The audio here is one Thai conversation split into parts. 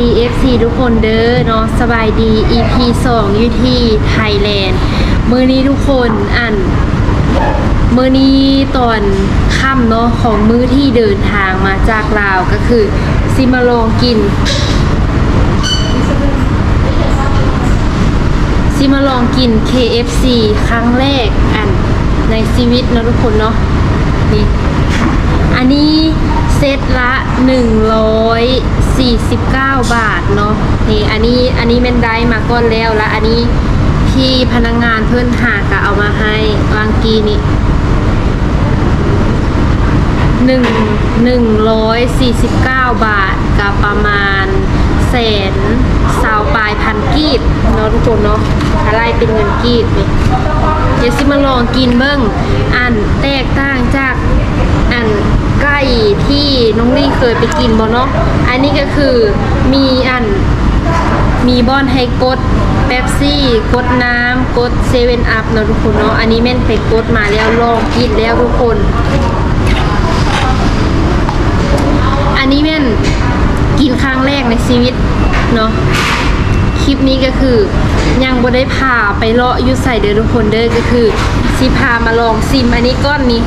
ดี FC ทุกคนเด้อเนาะสบายดี EP 2อยู่ที่ไทยแลนด์มือนี้ทุกคนอ่านมือนี้ตอนค่ำเนาะของมือที่เดินทางมาจากลาวก็คือซิมาลองกินซิมาลองกิน KFC ครั้งแรกอันในชีวิตเนาะทุกคนเนาะนี่อันนี้เซตละ 49 บาทเนาะนี่อันนี้อันนี้แม่นได้มาก่อนแล้วแล้วอันนี้ที่พนักงงานเพื่อนหากะเอามาให้วางกีนี่หนึ่งหนึ่งร้อยสี่สิบเก้าบาทกับประมาณแสนสาวปลายพันกีบเนาะทุกคนเนาะอะไรเป็นเงินกีบนี่เดี๋ยวสิมาลองกินเบิ้งอันแตกต่างจากอัน ใกล้ที่น้องลี่เคยไปกินบ่เนาะ อันนี้ก็คือมีอันมีบอนให้กดเป๊ปซี่ กดน้ำกดเซเว่นอัพเนาะทุกคนเนาะ อันนี้แม่นไปกดมาแล้วลองกินแล้วทุกคน อันนี้แม่นกินครั้งแรกในชีวิตเนาะคลิปนี้ก็คือยังบ่ได้พาไปเลาะยุใส่เด้อทุกคนเด้อก็คือสิพามาลองซิมอันนี้ก้อนนี้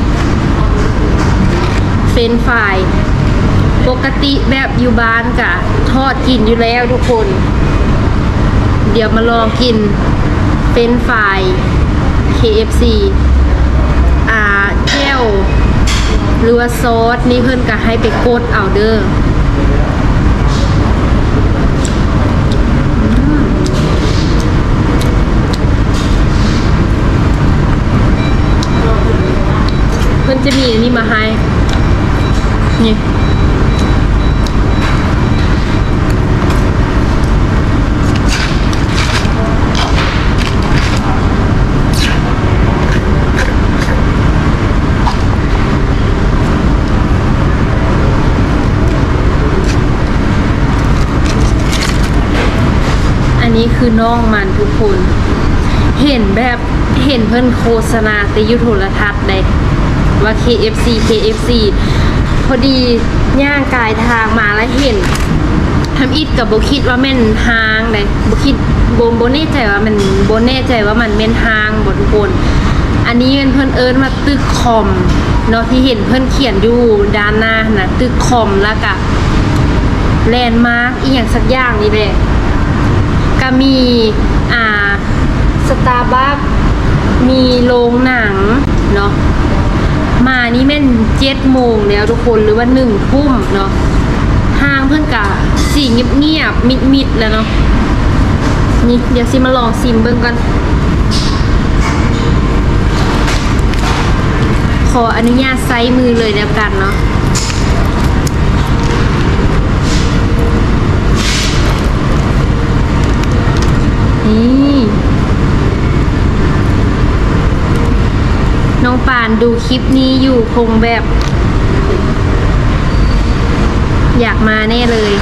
เฟรนช์ฟราย ปกติแบบอยู่บ้านกะทอดกินอยู่แล้วทุกคน เดี๋ยวมาลองกินเป็นไฟราย KFC อ่าแก้วหรือว่าซอสนี่เพื่อนก็ให้ไปกดเอาเด้ออืมเพื่อนจะมีอันนี้มาให้ นี่อันนี้คือน้องมันทุกคน เห็นแบบเห็นเพิ่นโฆษณาในยุโทรทัศน์เลยว่า KFC KFC พอดีย่างกายทางมาแล้วเห็นทำอิดกับโบคิดว่าแม่นฮางเลยโบคิดโบโบแน่ใจว่ามันโบแน่ใจว่ามันแม่นฮางบทุกคนอันนี้เป็นเพิ่อนเอิญมาตึกคอมเนาะที่เห็นเพิ่อนเขียนอยู่ด้านหน้านะตึกคอมแล้วก็แลนด์มาร์กอีหยังสักอย่างนี่แหละก็มีอ่าสตาร์บัคมีโรงหนังเนาะ มานี่แม่นเจ็ดโมงแล้วทุกคนหรือว่าหนึ่งทุ่มเนาะห้างเพื่อนกะสีเงียบๆมิดๆแล้วเนาะนี่เดี๋ยวซิมาลองซิมเบิ้งกันขออนุญาตไซส์มือเลยแล้วกันเนาะ นี่น้องปานดูคลิปนี้อยู่คงแบบ อยากมาแน่เลย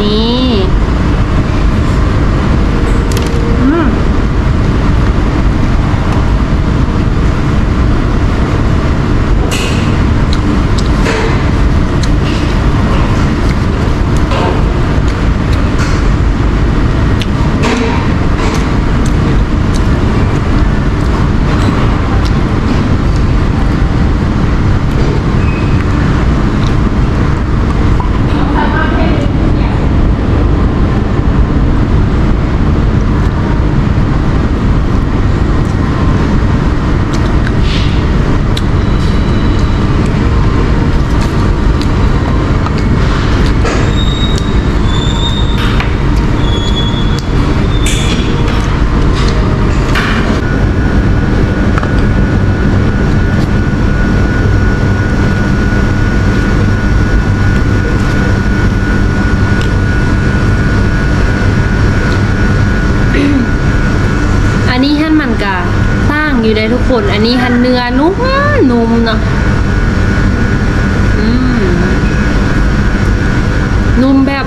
นี่อืมอันนี้ฮั่นมันกะตั้งอยู่ได้ทุกค นี้ฮันเนื้อนุ่มนุ่มเนาะนุ่มแบบ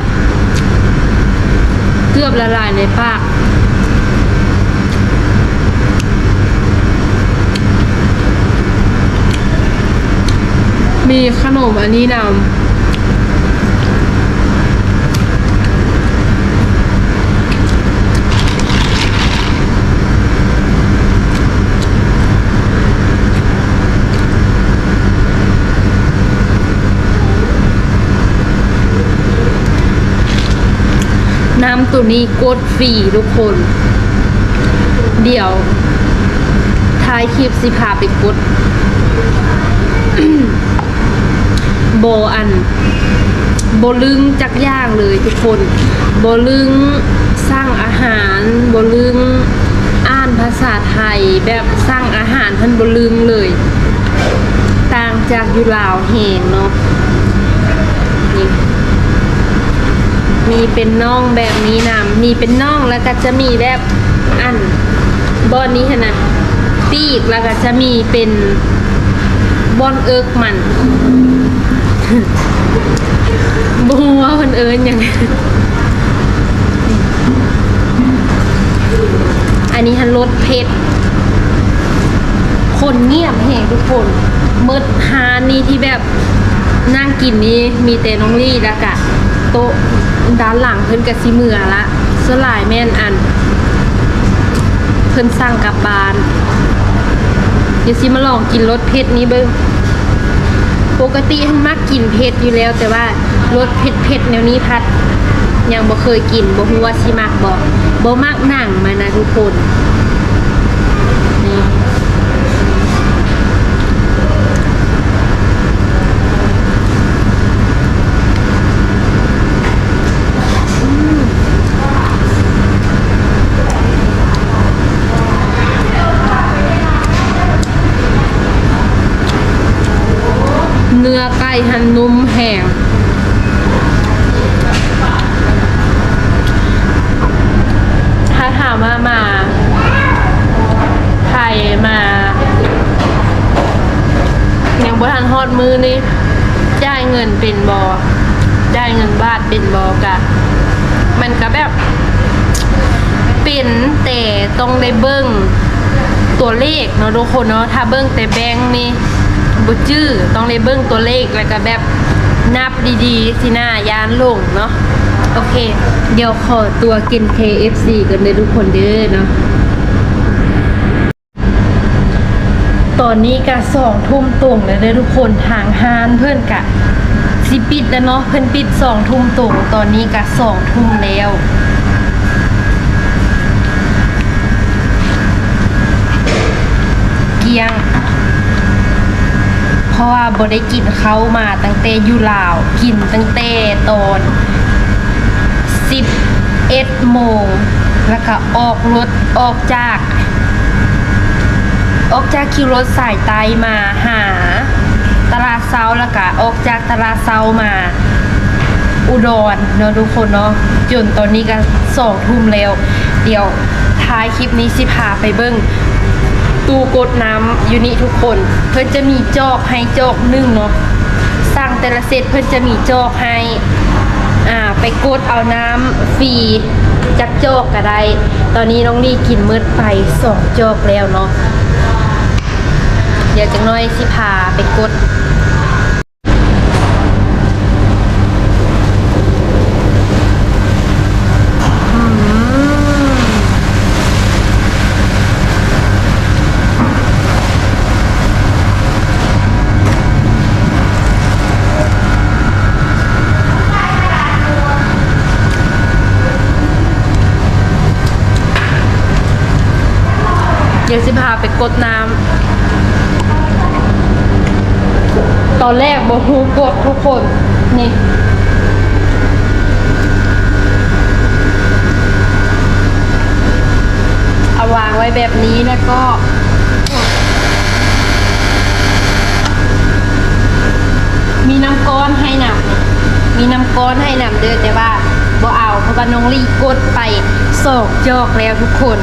เกือบละลายในปากมีขนมอันนี้นำ ตัวนี้กดฟรีทุกคน เดี๋ยวท้ายคลิปสิพาไปกดโบอันโบลึงจักย่างเลยทุกคนโบลึงสร้างอาหารโบลึงอ่านภาษาไทยแบบสร้างอาหารท่านโบลึงเลย ต่างจากยูลาวแหงเนาะนี่ มีเป็นน่องแบบนี้นะมีเป็นน่องแล้วก็จะมีแบบอันบอนนี้ขนาดปีกแล้วก็จะมีเป็นบอนเอิกมันบูว่าคนเอิญยังไงอันนี้ฮันรสเผ็ดคนเงียบแหงทุกคนเมิดฮานนี่ที่แบบนั่งกินนี่มีแต่น้องลี่แล้วกะโต๊ะ ด้านหลังเพิ่นกะสิเมือละสลายแม่นอัน เพิ่นสร้างกลับบ้าน เดี๋ยวสิมาลองกินรสเผ็ดนี้เบิ่งปกติท่านมักกินเผ็ดอยู่แล้ว แต่ว่ารสเผ็ดเผ็ดแนวนี้พัด ยังบ่เคยกินบ่ฮู้ว่าสิมักบ่บ่มักหนังมานะทุกคน นื้อไก่หันนุ่มแห้งถ้าถามว่ามาไทยมา ยังบ่ทันฮอดมือนี่จ่ายเงินเป็นบอจ่ายเงินบาทเป็นบอกะ มันก็แบบเป็นแต่ต้องได้เบิ้งตัวเลขเนาะทุกคนเนาะถ้าเบิ้งแต่แบงค์นี่ บ่จื้อต้องได้เบิ้งตัวเลขแล้วก็แบบนับดีๆสิหน้ายานลงเนาะโอเค เดี๋ยวขอตัวกิน KFC กันเลยทุกคนเด้อเนาะตอนนี้ก็สองทุ่มตรงเลยเด้อทุกคนทางฮานเพื่อนกะสิปิดแล้วเนาะเพื่อนปิดสองทุ่มตรงตอนนี้ก็สองทุ่มแล้ว เกียง เพราะว่า บ่ได้กินเขาวมาตั้งแต่อยู่ลาว กินตั้งแต่ตอน11โมงแล้วก็ออกรถออกจาก ออกจากคิวรถสายไตมาหาตลาดเซาแล้วก็ออกจากตลาดเซามาอุดรเนาะทุกคนเนาะจนตอนนี้ก็สองทุ่มแล้ว เดี๋ยวท้ายคลิปนี้สิพาไปเบิ้ง ตู้กดน้ำยูนิทุกคน เพื่อนจะมีจอกให้จอกหนึ่งเนาะสั่งแต่ละเซตเพื่อนจะมีจอกให้อ่าไปกดเอาน้ำฟรีจักจอกก็ได้ ตอนนี้น้องลี่กินมืดไปสองจอกแล้วเนาะเดี๋ยวจังน้อยสิพาไปกด ยวสิพาไปกดน้ำ ตอนแรกบอกฮูกดทุกคน นี่เอาวางไว้แบบนี้แล้วก็มีน้ำก้อนให้นำมีน้ำก้อนให้นำเด้อแต่ว่าบ่เอาเพราะว่าน้องลี่กดไปสองจอกแล้วทุกคน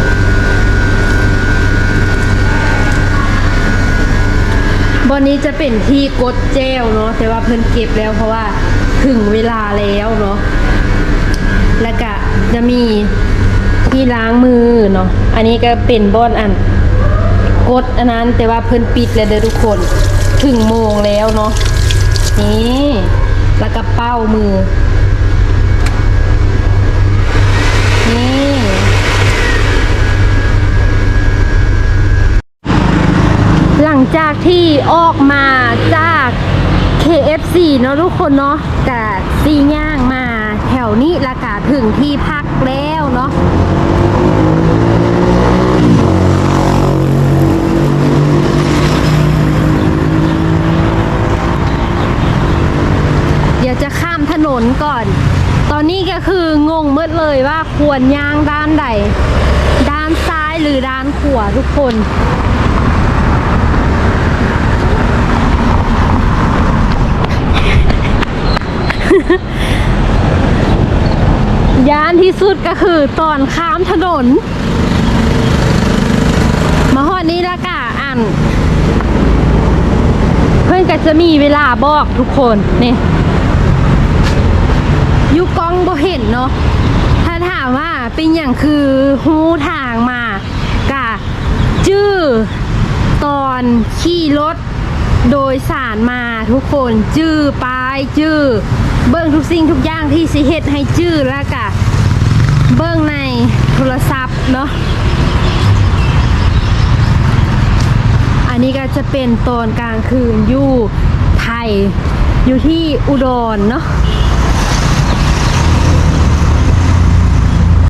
บอนนี้จะเป็นที่กดเจลเนาะแต่ว่าเพิ่นเก็บแล้วเพราะว่าถึงเวลาแล้วเนาะแล้วก็จะมีที่ล้างมือเนาะอันนี้ก็เป็นบอนอันกดอันนั้นแต่ว่าเพิ่นปิดแล้วเด้อทุกคนถึงโมงแล้วเนาะนี่แล้วก็เป้ามือ นี่ หลัง จากที่ออกมาจาก KFC เนาะทุกคนเนาะกับซีย่างมาแถวนี้ละกาถึงที่พักแล้วเนาะเดี๋ยวจะข้ามถนนก่อน ตอนนี้ก็คืองงเมื่อเลยว่าควรย่างด้านใด ด้านซ้ายหรือด้านขวาทุกคน ย่าน ที่สุดก็คือตอนข้ามถนน มาฮอดนี้ละกะอ่านเพื่อนก็จะมีเวลาบอกทุกคนนี่อยูกล้องบ่เห็นเนาะถ้าถามว่าเป็นอย่างคือหูทางมากะจื้อตอนขี่รถโดยสารมาทุกคนจื้อปลายจื้อเบิ้งทุกสิ่งทุกอย่างที่สิเฮ็ดให้จื้อแล้วกะ เบิ้งในโทรศัพท์เนาะอันนี้ก็จะเป็นตอนกลางคืนอยู่ไทยอยู่ที่อุดรเนาะ